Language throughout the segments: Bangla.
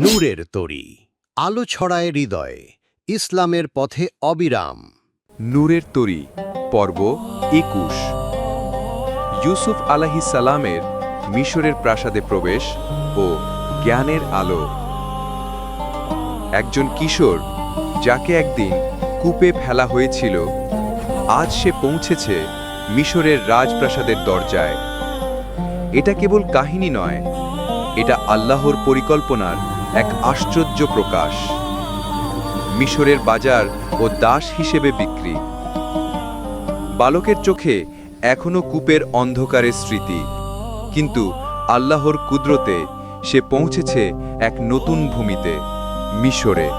নূরের তরি, আলো ছড়ায় হৃদয়ে, ইসলামের পথে অবিরাম। নূরের তরি, পর্ব একুশ। ইউসুফ আলাহি সালামের মিশরের প্রাসাদে প্রবেশ ও জ্ঞানের আলো। একজন কিশোর, যাকে একদিন কূপে ফেলা হয়েছিল, আজ সে পৌঁছেছে মিশরের রাজপ্রাসাদের দরজায়। এটা কেবল কাহিনী নয়, এটা আল্লাহর পরিকল্পনার এক আশ্চর্য প্রকাশ। মিশরের বাজার ও দাস হিসেবে বিক্রি। বালকের চোখে এখনও কূপের অন্ধকারের স্মৃতি। কিন্তু আল্লাহর কুদরতে সে পৌঁছেছে এক নতুন ভূমিতে, মিশরে।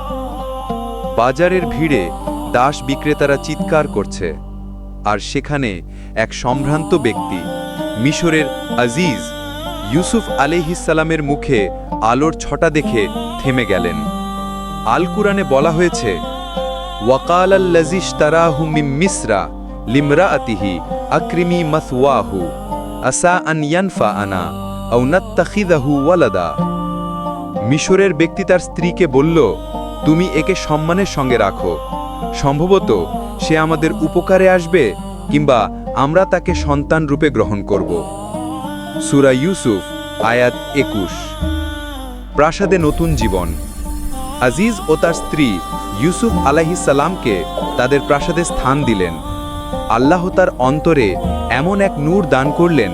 বাজারের ভিড়ে দাস বিক্রেতারা চিৎকার করছে। আর সেখানে এক সম্ভ্রান্ত ব্যক্তি, মিশরের আজিজ ইউসুফ আলিহিসালামের মুখে আলোর ছটা দেখে থেমে গেলেন। আল কুরআনে বলা হয়েছে ওয়াকাল আল্লাজিস তারাহু মিম মিসরা লিমরাআতিহি আকরিমি মাসওয়াহু, আসা আন ইয়ানফা আনা আও নাত্তাখিদাহু ওয়ালাদা। মিশরের ব্যক্তি তার স্ত্রীকে বলল, তুমি একে সম্মানের সঙ্গে রাখো। সম্ভবত সে আমাদের উপকারে আসবে কিংবা আমরা তাকে সন্তান রূপে গ্রহণ করব। সুরা ইউসুফ, আয়াত একুশ। প্রাসাদে নতুন জীবন। আজিজ ও তার স্ত্রী ইউসুফ সালামকে তাদের প্রাসাদে স্থান দিলেন। আল্লাহ তার অন্তরে এমন এক নূর দান করলেন,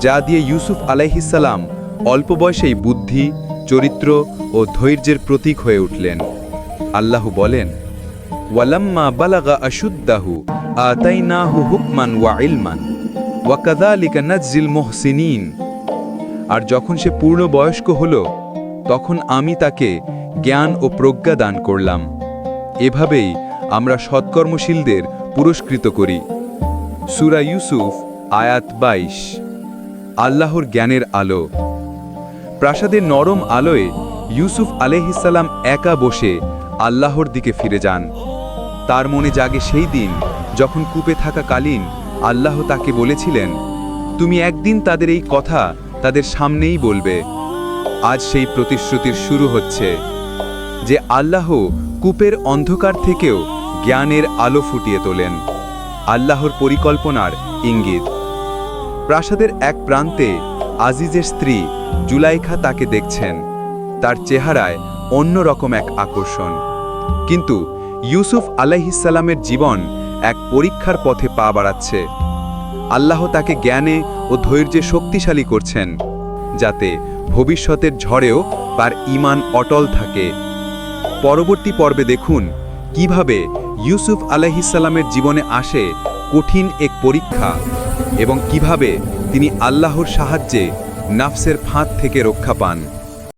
যা দিয়ে ইউসুফ সালাম অল্প বয়সেই বুদ্ধি, চরিত্র ও ধৈর্যের প্রতীক হয়ে উঠলেন। আল্লাহ বলেন, ওয়ালাম্মা বালাগা আশুদ্দাহু, আতাইনাহু হুকমান ওয়া ইলমান। ওয়া কাযালিকা নাজজিল মুহসিনিন। আর যখন সে পূর্ণ বয়স্ক হল, তখন আমি তাকে জ্ঞান ও প্রজ্ঞা দান করলাম। এভাবেই আমরা সৎকর্মশীলদের পুরস্কৃত করি। সুরা ইউসুফ, আয়াত বাইশ। আল্লাহর জ্ঞানের আলো। প্রাসাদের নরম আলোয় ইউসুফ আলহিসাল্লাম একা বসে আল্লাহর দিকে ফিরে যান। তার মনে জাগে সেই দিন যখন কূপে থাকাকালীন আল্লাহ তাকে বলেছিলেন, তুমি একদিন তাদের এই কথা তাদের সামনেই বলবে। আজ সেই প্রতিশ্রুতির শুরু হচ্ছে, যে আল্লাহ কূপের অন্ধকার থেকেও জ্ঞানের আলো ফুটিয়ে তোলেন। আল্লাহর পরিকল্পনার ইঙ্গিত। প্রাসাদের এক প্রান্তে আজিজের স্ত্রী জুলাইখা তাকে দেখছেন। তার চেহারায় অন্যরকম এক আকর্ষণ। কিন্তু ইউসুফ আলাইহিসাল্লামের জীবন এক পরীক্ষার পথে পা বাড়াচ্ছে। আল্লাহ তাকে জ্ঞানে ও ধৈর্যে শক্তিশালী করছেন, যাতে ভবিষ্যতের ঝড়েও তার ইমান অটল থাকে। পরবর্তী পর্বে দেখুন কীভাবে ইউসুফ আলাইহিসাল্লামের জীবনে আসে কঠিন এক পরীক্ষা এবং কীভাবে তিনি আল্লাহর সাহায্যে নাফসের ফাঁদ থেকে রক্ষা পান।